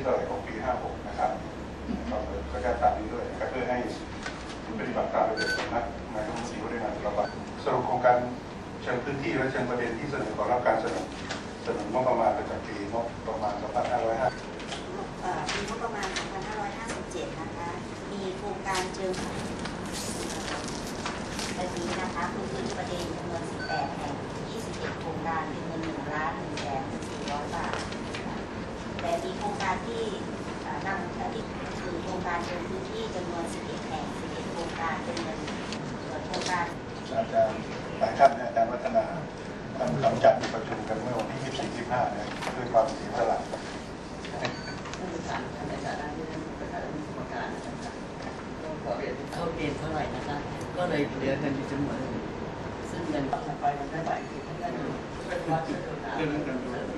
ที่เท่าไหร่ของปี 56 นะครับก็ก็จะตามนี้ด้วยนะครับเพื่อให้ปฏิบัติตามระเบียบสำนักนายกรัฐมนตรีว่าด้วยงานระบาดสรุปโครงการเชิงพื้นที่และเชิงประเด็นที่เสนอขอรับการสนับสนุนงบประมาณประจำปีงบประมาณ 2550ปีงบประมาณ 2557 นะคะ มีโครงการเชิงแบบนี้นะคะคือพื้นประเด็นจำนวน 18 แห่ง 21 โครงการเป็นเงิน1ล้าน1แสน400 บาทนะคะแต่มีโครง การที่เอ่อนำและที่คือโครงการเชิงพื้นที่จำนวน11แห่ง11โครงการเป็นเงินส่วนโครงการอาจารย์หลายท่านเนี่ยอาจารย์วัฒนาท่านกำจัดประชุมกันเมื่อวันที่ 24 25เนี่ยด้วยความเสียสละท่านประธานท่านอาจารย์ที่ท่านประธานกรรมการนะครับเราขอเรียนเข้าเกณฑ์เท่าไหร่นะคะก็เลยเหลือเงินอยู่จำนวนซึ่งเงินต้องไปมันได้ไปคือท่านได้ดูช่วยวัดช่วยดูนะ